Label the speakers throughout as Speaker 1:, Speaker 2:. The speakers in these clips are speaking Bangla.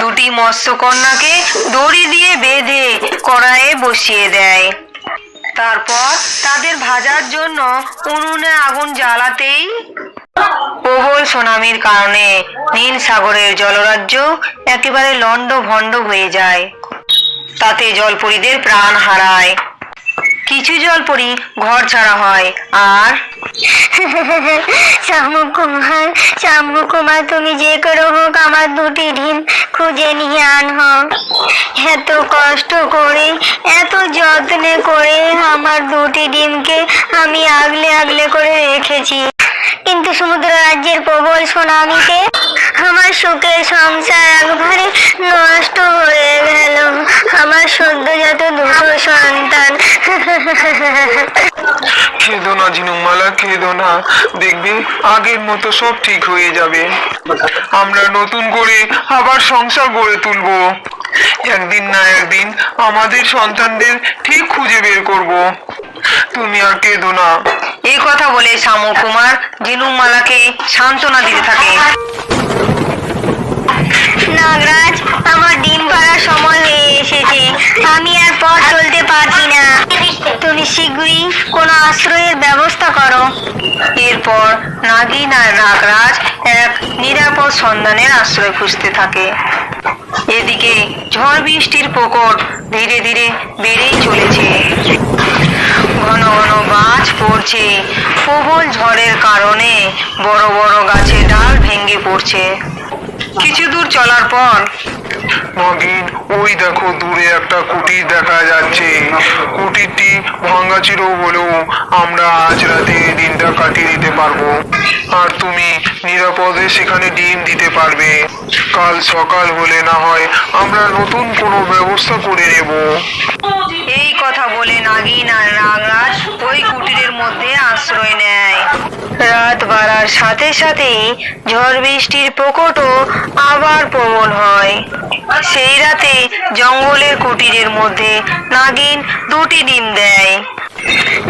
Speaker 1: দুটি মৎস্যকন্যাকে দড়ি দিয়ে বেঁধে কড়াইয়ে বসিয়ে দেয়। তারপর তাদের ভাজার জন্য উনুনে আগুন জ্বালাতেই প্রবল সুনামির কারণে নীল সাগরের জলরাজ্য একেবারে লন্ড ভন্ড হয়ে যায়। তাতে জলপরীদের প্রাণ হারায়। কিছু জল জলপরি ঘর ছাড়া হয়। আর?
Speaker 2: শামুক কুমার শামুক কুমার তুমি যে করে হোক আমার দুটি ডিম খুঁজে নিয়ে আনহ। এত কষ্ট করে, এত যত্নে করে আমার দুটি ডিমকে আমি আগলে আগলে করে রেখেছি। কিন্তু সমুদ্র রাজ্যের প্রবল সুনামিতে আমার সুখের সংসার একবারে নষ্ট হয়ে গেল। আমার সদ্যজাত দুটো সন্তান।
Speaker 3: খেদো না ঝিনুকমালা খেদো না। দেখবে আগের মতো সব ঠিক হয়ে যাবে। আমরা নতুন করে আবার সংসার গড়ে তুলবো। একদিন না একদিন আমাদের সন্তানদের ঠিক খুঁজে বের করব। তুমি আর কেঁদো না।
Speaker 1: এই কথা বলে শ্যামু কুমার জিনুমালাকে সান্ত্বনা দিতে থাকে।
Speaker 2: নাগরাজ আমার ডিম পাড়ার সময় হয়ে এসেছে। আমি আর পথ চলতে পারছি না। তুমি শীঘ্রই আশ্রয়ের ব্যবস্থা করো।
Speaker 1: এরপর নাগিন আর নাগরাজ এক নিরাপদ সন্ধানের আশ্রয় খুঁজতে থাকে। এদিকে ঝড় বৃষ্টির প্রকট ধীরে ধীরে বেড়েই চলেছে। ঘন ঘন গাছ পড়ছে। প্রবল ঝড়ের কারণে বড় বড় গাছের ডাল ভেঙে পড়ছে। কিছু দূর চলার পর।
Speaker 3: নগিন ওই দেখো দূরে একটা কুটির দেখা যাচ্ছে। কুটিরটি ভাঙা ছিল বলেও আমরা আজ রাতে দিনটা কাটিয়ে দিতে পারব। আর তুমি নিরাপদে সেখানে ডিম দিতে পারবে। কাল সকাল হলে না হয় আমরা নতুন কোনো ব্যবস্থা করে নেব।
Speaker 1: এই কথা বলে নাগিন আর নাগরাজ ওই কুটিরের মধ্যে আশ্রয় নেয়। রাত বাড়ার সাথে সাথে ঝড় বৃষ্টির প্রকটও আবার প্রবল হয়। সেই রাতে জঙ্গলের কুটিরের মধ্যে নাগিন দুটি ডিম দেয়।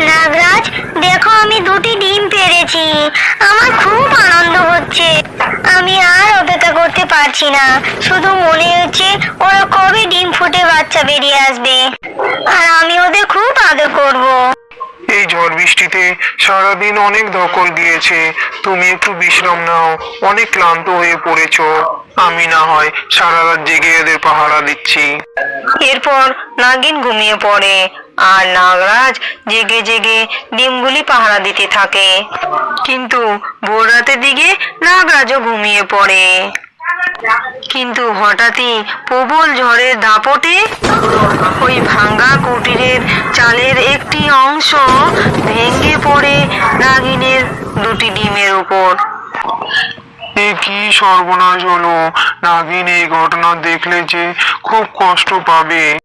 Speaker 2: নাগরাজ, দেখো আমি দুটি ডিম পেরেছি। আমার খুব আনন্দ হচ্ছে। আমি আর অপেক্ষা করতে পারছি না। শুধু মনে হচ্ছে ওরা কবে ডিম ফুটে বাচ্চা বেরিয়ে আসবে। আর আমি ওদের খুব আদর করব।
Speaker 3: এই ঝড় বৃষ্টিতে সারাদিন অনেক ধকল গিয়েছে তুমি একটু বিশ্রাম নাও। অনেক ক্লান্ত হয়ে পড়েছো। আমি না হয় সারা রাত জেগে এদের পাহারা দিচ্ছি।
Speaker 1: এরপর নাগিন ঘুমিয়ে পড়ে আর নাগরাজ জেগে জেগে ডিমগুলি পাহারা দিতে থাকে। কিন্তু ভোর রাতের দিকে নাগরাজও ঘুমিয়ে পড়ে। কিন্তু হঠাৎই প্রবল ঝড়ের দাপটে ওই ভাঙ্গা কুটিরের চালের একটি অংশ ভেঙে পড়ে নাগিনের দুটি ডিমের উপর।
Speaker 3: এ কি সর্বনাশ হলো? নাগিন এই ঘটনা দেখলে যে খুব কষ্ট পাবে।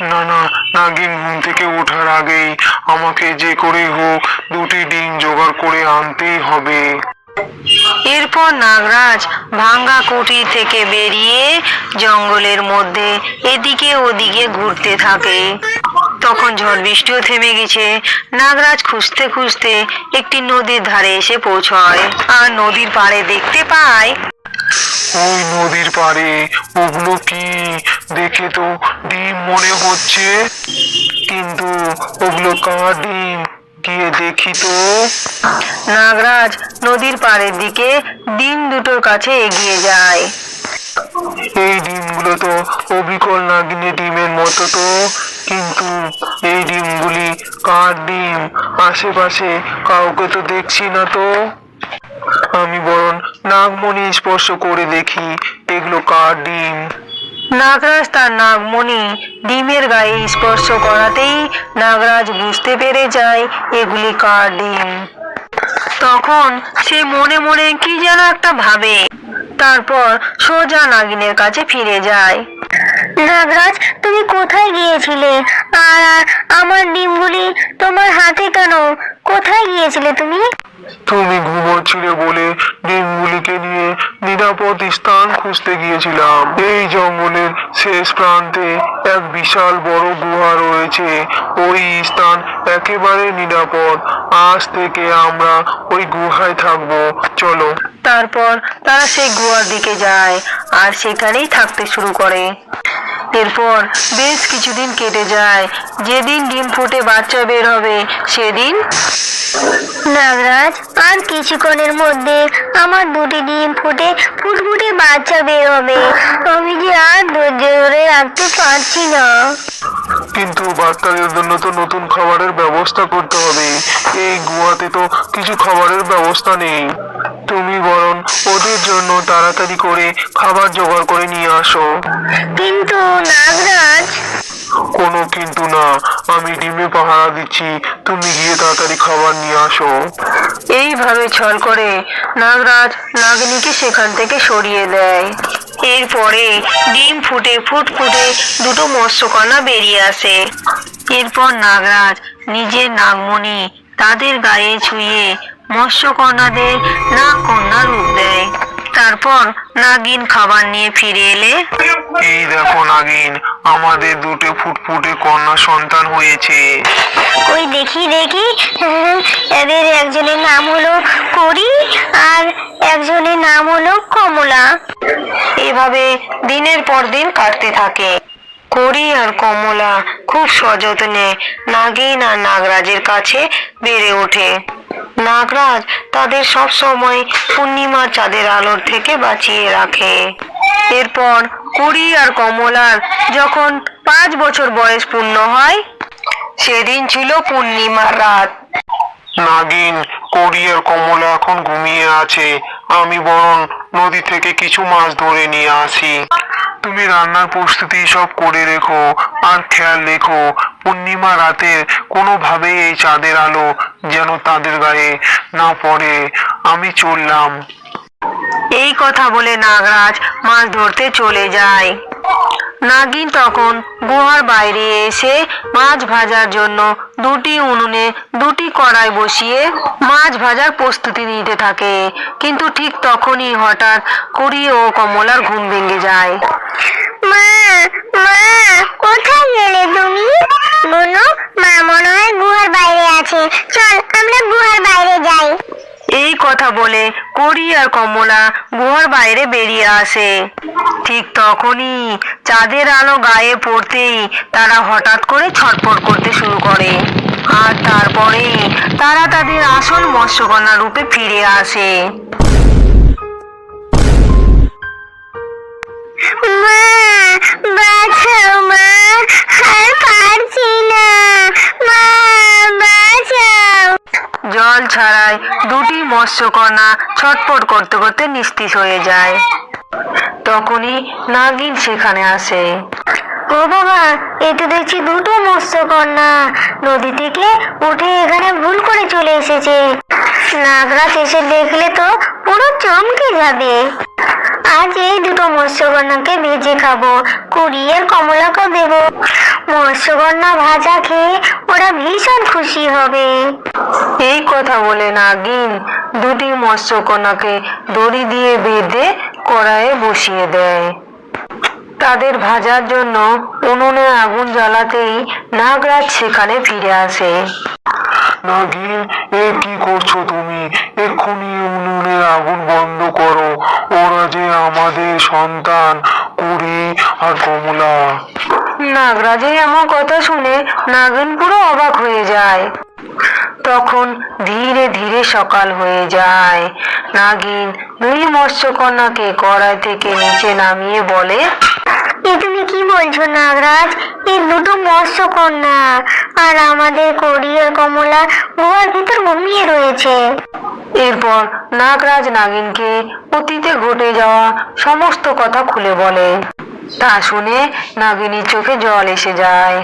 Speaker 3: না না, নাগিন ঘুম থেকে ওঠার আগেই আমাকে যে করে হোক, দুটি ডিম জোগাড় করে আনতেই হবে।
Speaker 1: এরপর নাগরাজ ভাঙ্গা কুটির থেকে বেরিয়ে জঙ্গলের মধ্যে এদিকে ওদিকে ঘুরতে থাকে। তখন ঝড় বৃষ্টিও থেমে গেছে। নাগরাজ খুঁজতে খুঁজতে একটি নদীর ধারে এসে পৌঁছয়। আর নদীর পাড়ে দেখতে পায়
Speaker 3: ওই নদীর পাড়ে ওগুলো কি? দেখে তো ডিম মনে হচ্ছে। কিন্তু ওগুলো কার ডিম? গিয়ে দেখি তো।
Speaker 1: নাগরাজ, নদীর পাড়ের দিকে ডিম দুটোর কাছে এগিয়ে যায়।
Speaker 3: এই ডিমগুলো তো অবিকল নাগিনে ডিমের মতো তো। কিন্তু এই ডিমগুলি কার ডিম? আশেপাশে কাউকে তো দেখছি না তো। আমি বরং নাগমণি স্পর্শ করে দেখি এগুলো কার ডিম।
Speaker 1: নাগরাজ তার নাগমণি ডিমের গায়ে স্পর্শ করাতেই নাগরাজ বুঝতে পেরে যায় এগুলি কার ডিম। তখন সে মনে মনে কি যেন একটা ভাবে। তারপর সোজা নাগিনের কাছে ফিরে যায়।
Speaker 2: নাগরাজ তুমি কোথায় গিয়েছিলে? আর আমার ডিমগুলি তোমার হাতে কেন? কোথায় গিয়েছিলে তুমি?
Speaker 3: তুমি ঘুমোচ্ছিলে বলে ডিমগুলিকে নিয়ে নিরাপদ স্থান খুঁজতে গিয়েছিলাম। এই জঙ্গলের শেষ প্রান্তে এক বিশাল বড় গুহা রয়েছে। ওই স্থান একেবারে নিরাপদ। আজ থেকে আমরা ওই গুহায় থাকব। চলো।
Speaker 1: তারপর তারা সেই গুহার দিকে যায় আর সেখানেই থাকতে শুরু করে। এরপর বেশ কিছুদিন কেটে যায়। যেদিন ডিম ফুটে বাচ্চা বের হবে সেদিন
Speaker 2: আর কিছুক্ষণের মধ্যে আমার দুটি ডিম ফুটে ফুটফুটে বাচ্চা বের হবে। আমি যে আর ধৈর্য ধরে রাখতে পারছি না?
Speaker 3: কিন্তু বাচ্চাদের জন্য তো নতুন খাবারের ব্যবস্থা করতে হবে। এই গুহাতে তো কিছু খাবারের ব্যবস্থা নেই। তুমি বরং ওদের জন্য তাড়াতাড়ি করে খাবার জোগাড় করে নিয়ে আসো।
Speaker 2: কিন্তু নাগরাজ
Speaker 3: কোনো কিন্তু না। আমি ডিমে পাহারা দিচ্ছি। তুমি গিয়ে তাড়াতাড়ি খাবার নিয়ে আসো।
Speaker 1: এইভাবে ছল করে নাগরাজ নাগিনীকে সেখান থেকে সরিয়ে দেয়। এরপরে ডিম ফুটে ফুটফুটে দুটো মৎস্যকন্যা বেরিয়ে আসে। এরপর নাগরাজ নিজের নাগমণি তাদের গায়ে ছুঁয়ে মৎস্যকন্যাদের নাগ কন্যা রূপ দেয়। তারপর নাগিন খাবার নিয়ে ফিরে এলে?
Speaker 3: এই দেখো নাগিন আমাদের দুটো ফুটফুটে কন্যা সন্তান হয়েছে।
Speaker 2: ওই দেখি দেখি। এদের একজনের নাম হলো করি আর একজনের নাম হলো কমলা।
Speaker 1: এভাবে দিনের পর দিন কাটতে থাকে। করি আর কমলা খুব সযত্নে নাগিন আর নাগরাজের কাছে বেড়ে ওঠে। নাগরাজ তাদের সব সময় পূর্ণিমার চাঁদের আলোর থেকে বাঁচিয়ে রাখে। এরপর কুড়ি আর কমলার যখন পাঁচ বছর বয়স পূর্ণ হয়, সেদিন ছিল পূর্ণিমার রাত।
Speaker 3: নাগিন, করি আর কমলা এখন ঘুমিয়ে আছে। আমি বরং নদী থেকে কিছু মাছ ধরে নিয়ে আসি। তুমি রান্নার প্রস্তুতি সব করে রেখো, আর খেয়াল রেখো, পূর্ণিমা রাতের কোনোভাবেই এই চাঁদের আলো যেন তাদের গায়ে না পড়ে। আমি চললাম।
Speaker 1: এই কথা বলে নাগরাজ মাছ ধরতে চলে যায়। নাগিন তখন গুহার বাইরে এসে মাছ ভাজার জন্য দুটি উনুনে দুটি কড়াই বসিয়ে মাছ ভাজার প্রস্তুতি নিতে থাকে। কিন্তু ঠিক তখনই হঠাৎ করি ও কমলার ঘুম ভেঙে যায়।
Speaker 2: মা মা, কোথায় গেলে তুমি? মা মনে হয় গুহার বাইরে আছে চল, আমরা গুহার বাইরে যাই।
Speaker 1: এই কথা বলে করি আর কমলা গুহার বাইরে বেরিয়ে আসে। ঠিক তখনই চাঁদের আলো গায়ে পড়তেই তারা হঠাৎ করে ছটফট করতে শুরু করে। আর তারপরেই তারা তাদের আসল মৎস্যকন্যা রূপে ফিরে আসে। ছাড়াই দুটি মৎস্যকন্যা ছটপট করতে করতে নিস্তেজ হয়ে যায়। তখনই নাগিন সেখানে আসে।
Speaker 2: ও বাবা এ তো দেখছি দুটো মৎস্যকন্যা। নদী থেকে উঠে এখানে ভুল করে চলে এসেছে। নাগরাজ এসে দেখলে তো পুরো চমকে যাবে? আজ এই দুটো মৎস্যকন্যাকে ভেজে খাব কুড়িয়ে কমলাকে দেব। মৎস্যকন্যা ভাজা খেয়ে ওরা ভীষণ খুশি হবে।
Speaker 1: এই কথা বলে নাগিন দুটি মৎস্যকন্যাকে দড়ি দিয়ে বেঁধে কড়াইয়ে বসিয়ে দেয়। তাদের ভাজার জন্য উনুনে আগুন জ্বালাতেই নাগরাজ সেখানে ফিরে আসে।
Speaker 3: নাগিন, এ কি করছ তুমি? এক্ষুনি উনুনের আগুন বন্ধ করো। ওরা যে আমাদের সন্তান, কুড়ি আর কমলা।
Speaker 1: নাগরাজের এমন কথা শুনে নাগিন পুরো অবাক হয়ে যায়। তখন ধীরে ধীরে সকাল হয়ে যায়। নাগিন দুই মৎস্যকন্যাকে কড়াই থেকে নিচে নামিয়ে বলে
Speaker 2: এ তুমি কি বলছো নাগরাজ? এই দুটো মৎস্যকন্যা আর আমাদের করিয়ার কমলা গুহার ভিতর ঘুমিয়ে রয়েছে।
Speaker 1: এরপর নাগরাজ নাগিনকে অতীতে ঘটে যাওয়া সমস্ত কথা খুলে বলে। তা শুনে নাগিনীর চোখে জল এসে যায়।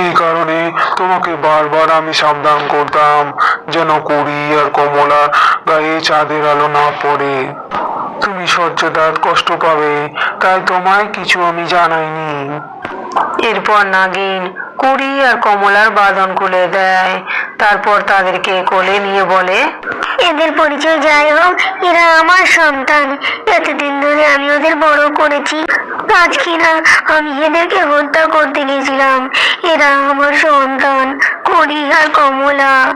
Speaker 3: এই কারণে তোমাকে বারবার আমি সাবধান করতাম, যেন কুড়ি আর কমলা গায়ে চাঁদের আলো না পড়ে। তুমি সহ্যদাত কষ্ট পাবে, তাই তোমায় কিছু আমি জানাইনি।
Speaker 1: এরপর নাগিন কুড়ি আর কমলার বাঁধন খুলে দেয়। তারপর তাদেরকে কোলে নিয়ে বলে
Speaker 2: এদের পরিচয় যাই হোক এরা আমার সন্তান। এতদিন ধরে আমি ওদের বড় করেছি। আজ কিনা আমি এদেরকে হত্যা করতে গেছিলাম। এরা আমার সন্তান করি আর কমলা।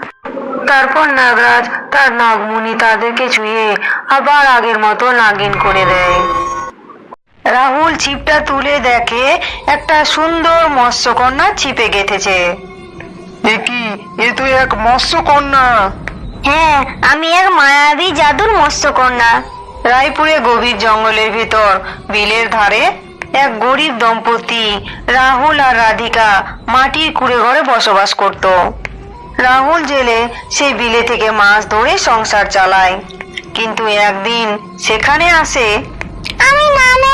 Speaker 1: তারপর নাগরাজ তার নাগমণি তাদেরকে ছুঁয়ে আবার আগের মতো নাগিন করে দেয়। রাহুল ছিপটা তুলে দেখে একটা সুন্দর মৎস্যকন্যা ছিপে গেঁথেছে।
Speaker 3: কি? এ তো এক মৎস্যকন্যা
Speaker 2: হ্যাঁ আমি এক মায়াবী জাদুর মৎস্যকন্যা
Speaker 1: রায়পুরে গভীর জঙ্গলের ভিতর বিলের ধারে এক গরিব দম্পতি রাহুল আর রাধিকা মাটির কুড়ে ঘরে বসবাস করত। রাহুল জেলে সেই বিলে থেকে মাছ ধরে সংসার চালায়। কিন্তু একদিন সেখানে আসে
Speaker 2: আমি নামে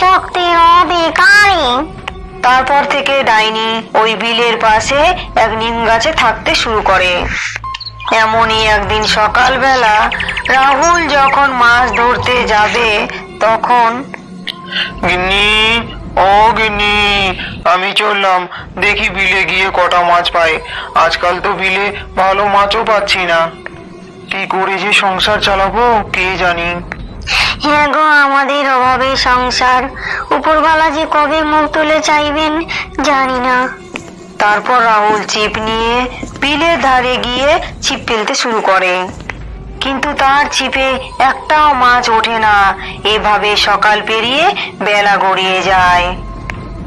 Speaker 2: শক্তির অধিকারী
Speaker 1: তারপর থেকে ডাইনি ওই বিলের পাশে এক নিম গাছে থাকতে শুরু করে। এমনই একদিন সকালবেলা রাহুল যখন মাছ ধরতে যাবে তখন
Speaker 3: গিন্নি ও গিন্নি আমি চললাম। দেখি বিলে গিয়ে কটা মাছ পাই। আজকাল তো বিলে ভালো মাছও পাচ্ছি না। কি করে যে সংসার চালাবো কে জানি।
Speaker 2: হ্যাঁ গো, আমাদের অভাবে সংসার। উপরওয়ালা যে কবে মুখ তুলে চাইবেন, জানি না।
Speaker 1: তারপর রাহুল ছিপ নিয়ে বিলের ধারে গিয়ে ছিপ ফেলতে শুরু করে। কিন্তু তার ছিপে একটাও মাছ ওঠে না। এভাবে সকাল পেরিয়ে বেলা গড়িয়ে যায়।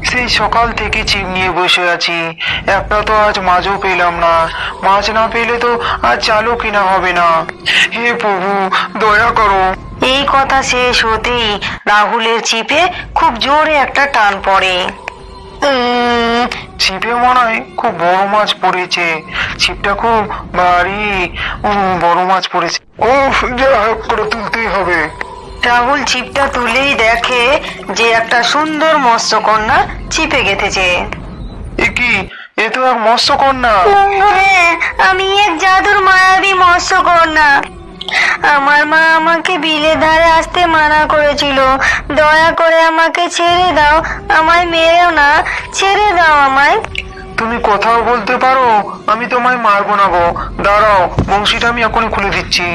Speaker 3: সেই সকাল থেকে চিপ নিয়ে বসে আছি। একটা তো আজ মাছও পেলাম না। মাছ না পেলে তো আজ চালও কিনা হবে না। হে প্রভু, দয়া করো।
Speaker 1: এই কথা শেষ হতেই রাহুলের ছিপে খুব জোরে একটা টান পড়ে।
Speaker 3: ছিপে মনে হয় খুব বড় মাছ পড়েছে। ছিপটা খুব ভারী বড় মাছ পড়েছে। ও যা হোক করে তুলতেই হবে।
Speaker 1: রাহুল ছিপটা তুলেই দেখে যে একটা সুন্দর মৎস্যকন্যা ছিপে গেঁথেছে।
Speaker 3: এ কি? এ তো এক মৎস্যকন্যা
Speaker 2: হ্যাঁ আমি এক জাদুর মায়াবী মৎস্যকন্যা
Speaker 1: আমার মা আমাকে বিলের ধারে আসতে মানা করেছিল। দয়া করে আমাকে ছেড়ে দাও আমায় মেরেও না ছেড়ে দাও আমায়।
Speaker 3: তুমি কথাও বলতে পারো আমি তোমায় মারবো না গো। দাঁড়াও বংশীটা আমি এখনই খুলে দিচ্ছি।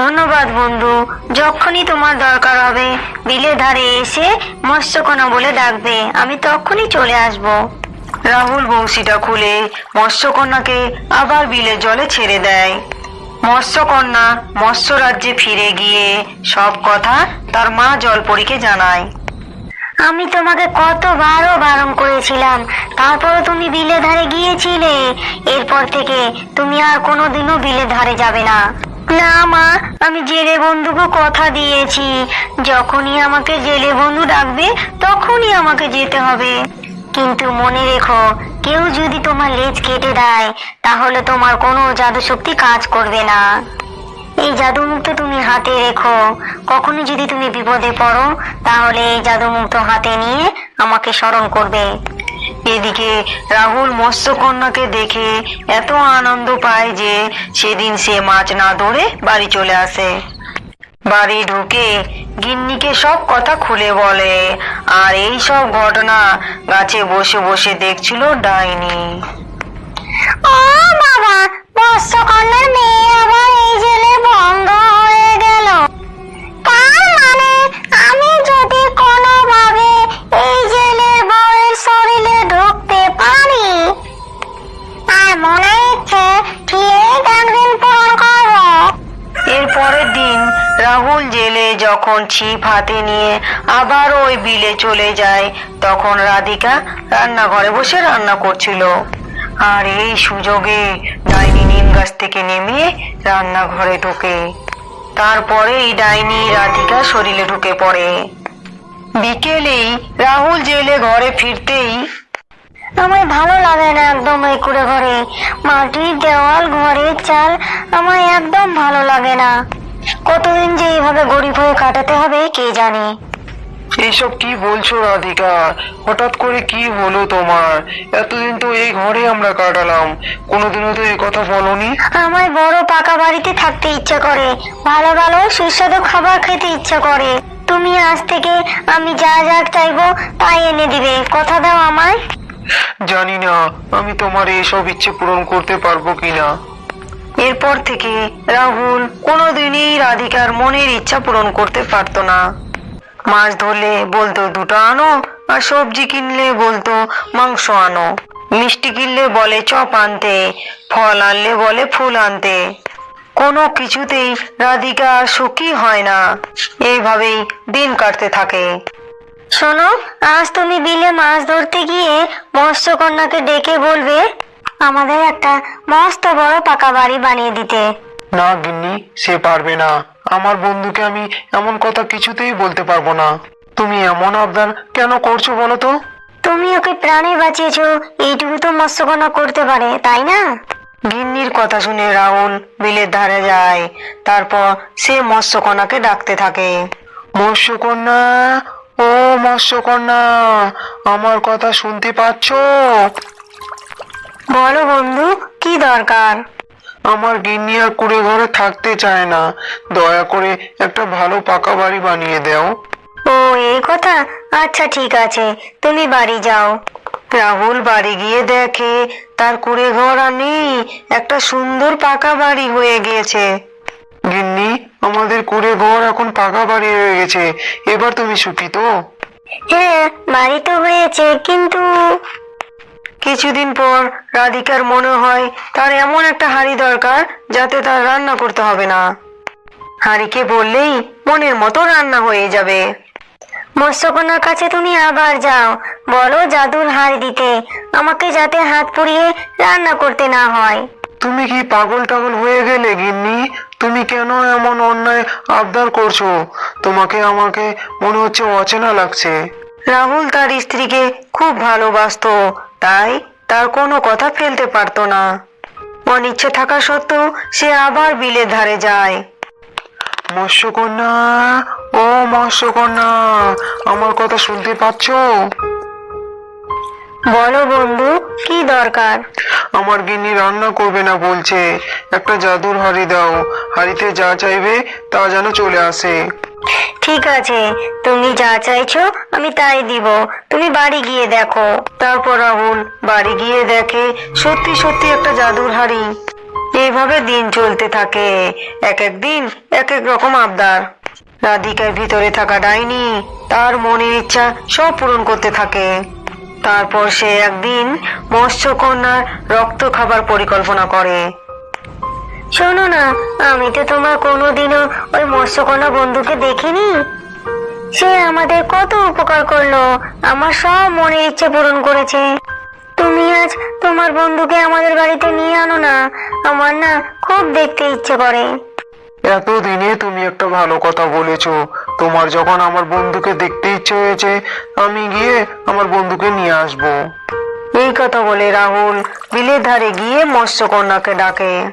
Speaker 1: ধন্যবাদ বন্ধু যখনই তোমার দরকার হবে বিলের ধারে এসে মৎস্যকন্যা বলে ডাকবে আমি তখনই চলে আসব। রাহুল বংশীটা খুলে মৎস্যকন্যাকে আবার বিলের জলে ছেড়ে দেয়। মৎস্যকন্যা মৎস্য রাজ্যে ফিরে গিয়ে সব কথা তার মা জলপরীকে জানায়।
Speaker 2: আমি তোমাকে কতবারও বারণ করেছিলাম, তারপরও তুমি বিলে ধারে গিয়েছিলে। এরপর থেকে তুমি আর কোনোদিনও বিলে ধারে যাবে না। না মা, আমি জেলে বন্ধুকে কথা দিয়েছি। যখনই আমাকে জেলে বন্ধু ডাকবে, তখনই আমাকে যেতে হবে। কিন্তু মনে রেখো কেউ যদি তোমার লেজ কেটে দেয়, তাহলে তোমার কোনো জাদু শক্তি কাজ করবে না। এই জাদু মুক্ত তুমি হাতে রেখো। কখনো যদি তুমি বিপদে পড়ো, তাহলে এই জাদু মুক্ত হাতে নিয়ে আমাকে স্মরণ করবে।
Speaker 1: এদিকে রাহুল মৎস্যকন্যাকে দেখে এত আনন্দ পায় যে সেদিন সে মাছ না ধরে বাড়ি চলে আসে। বাড়ি ঢুকে গিন্নিকে সব কথা খুলে বলে। আর এই সব ঘটনা গাছে বসে বসে দেখছিল ডাইনি।
Speaker 2: ও বাবা মেয়ে আবার এই জেলে ভঙ্গ হয়ে গেল। তার মানে আমি যদি কোনোভাবে
Speaker 1: রাহুল জেলে যখন ছিপ হাতে নিয়ে আবার ওই বিলে চলে যায়, তখন রাধিকা রান্নাঘরে বসে রান্না করছিল। আর এই সুযোগে ডাইনি নিম গাছ থেকে নেমে রান্নাঘরে ঢোকে। তারপরে এই ডাইনি রাধিকা শরীরে ঢুকে পড়ে। বিকেলেই রাহুল জেলে ঘরে ফিরতেই
Speaker 2: আমার ভালো লাগে না একদম এই কুড়ে ঘরে। মাটির দেওয়াল, ঘরের চাল আমার একদম ভালো লাগে না। কতদিন যে এইভাবে গরিব হয়ে কাটাতে হবে কে জানে?
Speaker 3: এইসব কি বলছো রাধিকা? হঠাৎ করে কি হলো তোমার? এতদিন তো এই ঘরে আমরা কাটালাম। কোনোদিনও তো এই কথা বলনি।
Speaker 2: আমার বড় পাকা বাড়িতে থাকতে ইচ্ছা করে। ভালো ভালো সুস্বাদু খাবার খেতে ইচ্ছা করে। তুমি আজ থেকে আমি যা যা চাইব তাই এনে দিবে। কথা দাও আমায়।
Speaker 3: জানি না আমি তোমার এইসব ইচ্ছে পূরণ করতে পারব কিনা।
Speaker 1: এরপর থেকে রাহুল কোনোদিনই রাধিকার মনের ইচ্ছা পূরণ করতে পারতো না। মাছ ধরলে বলতো, দুটো আনো আর সবজি কিনলে বলতো, মাংস আনো। মিষ্টি কিনলে বলে, চপ আনতে। ফল আনলে বলে, ফুল আনতে। কোনো কিছুতেই রাধিকা সুখী হয় না। এইভাবেই দিন কাটতে থাকে।
Speaker 2: শোনো, আজ তুমি বিলে মাছ ধরতে গিয়ে মৎস্যকন্যাকে ডেকে বলবে আমাদের একটা মস্ত বড় পাকা বাড়ি বানিয়ে দিতে।
Speaker 3: না গিন্নি সে পারবে না। আমার বন্ধুকে আমি এমন কথা কিছুতেই বলতে পারব না। তুমি এমন আবদার কেন করছ বলো তো?
Speaker 2: তুমি ওকে প্রাণে বাঁচিয়েছো এইটুকু তো মৎস্যকন্যা করতে পারে তাই না?
Speaker 1: গিন্নির কথা শুনে রাহুল বিলের ধারে যায়। তারপর সে মৎস্যকন্যাকে ডাকতে থাকে।
Speaker 3: মৎস্যকন্যা ও মৎস্যকন্যা আমার কথা শুনতে পাচ্ছো?
Speaker 1: বলো বন্ধু কি দরকার?
Speaker 3: আমার গিন্নি আর কুড়ে ঘরে থাকতে চায় না। দয়া করে একটা ভালো পাকা বাড়ি বানিয়ে দাও।
Speaker 2: ও এই কথা? আচ্ছা ঠিক আছে। তুমি বাড়ি যাও।
Speaker 1: রাহুল বাড়ি গিয়ে দেখে তার কুড়ে ঘর আর নেই একটা সুন্দর পাকা বাড়ি হয়ে গিয়েছে।
Speaker 3: গিন্নি আমাদের কুড়ে ঘর এখন পাকা বাড়ি হয়ে গেছে। এবার তুমি সুখী তো?
Speaker 2: হ্যাঁ বাড়ি তো হয়েছে কিন্তু
Speaker 1: কিছুদিন পর রাধিকার মনে হয় তার এমন একটা হাঁড়ি দরকার যাতে তার রান্না করতে হবে না। হাঁড়িকে বললেই মনের মতো রান্না হয়ে যাবে।
Speaker 2: মৎস্যকন্যার কাছে তুমি আবার যাও। বলো জাদুর হাড় দিতে। আমাকে যাতে হাত পুড়িয়ে রান্না করতে না হয়।
Speaker 3: তুমি কি পাগল টাগল হয়ে গেলে, গিন্নি? তুমি কেন এমন অন্যায় আবদার করছ? তোমাকে আমাকে মনে হচ্ছে অচেনা লাগছে।
Speaker 1: রাহুল তার স্ত্রীকে খুব ভালোবাসত, তাই তার কোনো কথা ফেলতে পারত না। অনিচ্ছে থাকা সত্ত্বেও সে আবার বিলের ধারে যায়।
Speaker 3: মৎস্যকন্যা, ও মৎস্যকন্যা, আমার কথা শুনতে পাচ্ছো?
Speaker 2: বলো বন্ধু, কি দরকার?
Speaker 3: আমার গিন্নি রান্না করবে না বলছে। একটা জাদুর হাড়ি দাও। হাড়িতে যা চাইবে তা যেন চলে আসে।
Speaker 2: ঠিক আছে, তুমি যা চাইছো আমি তাই দিব। তুমি বাড়ি গিয়ে দেখো।
Speaker 1: তারপর রাহুল বাড়ি গিয়ে দেখে সত্যি সত্যি একটা জাদুর হাড়ি। এইভাবে দিন চলতে থাকে। এক এক দিন, এক এক রকম আবদার। রাধিকার ভিতরে থাকা ডাইনি, তার মনের ইচ্ছা সব পূরণ করতে থাকে। তারপর সে একদিন মৎস্যকন্যার রক্ত খাবার পরিকল্পনা করে।
Speaker 2: শোনো না, আমি তো তোমার কোনোদিনও ওই মৎস্যকন্যা বন্ধুকে দেখিনি। সে আমাদের কত উপকার করল, আমার সব মনের ইচ্ছে পূরণ করেছে। তুমি আজ তোমার বন্ধুকে আমাদের বাড়িতে নিয়ে আনো না, আমার না খুব দেখতে ইচ্ছে করে।
Speaker 3: এতদিনে তুমি একটা ভালো কথা বলেছ। তোমার যখন আমার বন্ধুকে দেখতে ইচ্ছে হয়েছে, আমি গিয়ে আমার বন্ধুকে নিয়ে আসব।
Speaker 1: এই কথা বলে রাহুল বিলের ধারে গিয়ে মৎস্যকন্যাকে ডাকে।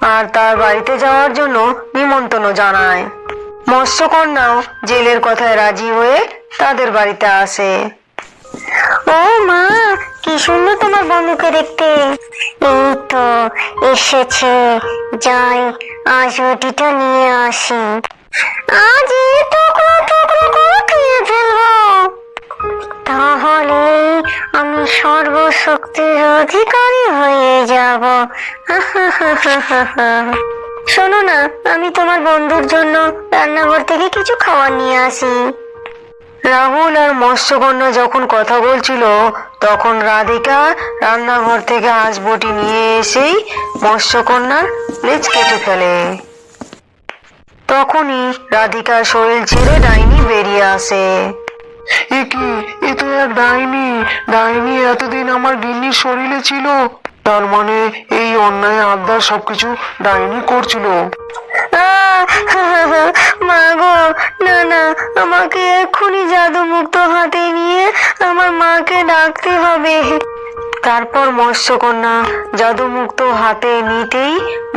Speaker 1: আর তার বাড়িতে যাওয়ার জন্য নিমন্ত্রণ জানায়। মৎস্যকন্যাও জেলের কথায় রাজি হয়ে তাদের বাড়িতে আসে।
Speaker 2: ও মা কি সুন্দর তোমার বন্ধুকে দেখতে। এই তো এসেছে। যাই, আজ রুটিটা নিয়ে আসি। আজ এই তাহলে আমি সর্বশক্তির অধিকারী হয়ে যাব। শোনো না, আমি তোমার বন্ধুর জন্য রান্নাঘর থেকে কিছু খাবার নিয়ে আসি।
Speaker 1: রাহুল আর মৎস্যকন্যা যখন কথা বলছিল, তখন রাধিকা রান্নাঘর থেকে হাঁসবটি নিয়ে এসেই মৎস্যকন্যার লেজ কেটে ফেলে। তখনই রাধিকার শরীর ছেড়ে ডাইনি বেরিয়ে আসে।
Speaker 3: এ কি? এ তো এক ডাইনি। ডাইনি এতদিন আমার গিন্নির শরীরে ছিল। তার মানে এই অন্যায় আবদার সবকিছু ডাইনি করছিল!
Speaker 2: মা গো না না আমাকে এক্ষুনি জাদু মুক্ত হাতে নিয়ে আমার মাকে ডাকতে হবে।
Speaker 1: তারপর মৎস্যকন্যা জাদুমুক্ত হাতে নিতেই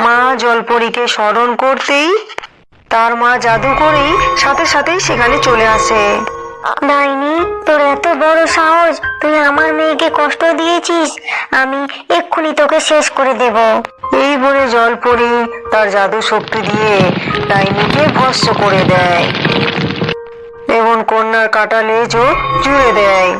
Speaker 1: মা জলপরীকে স্মরণ করতেই তার মা জাদু করেই সাথে সাথেই সেখানে চলে আসে।
Speaker 2: ডাইনি, তোর এত বড় সাহস, তুই আমার মেয়েকে কষ্ট দিয়েছিস? আমি এক্ষুনি তোকে শেষ করে দেব।
Speaker 1: এই বলে জলপরি তার জাদু শক্তি দিয়ে ডাইনিকে ভস্ম করে দেয়। এবং কন্যার কাটা লেজও জুড়ে দেয়।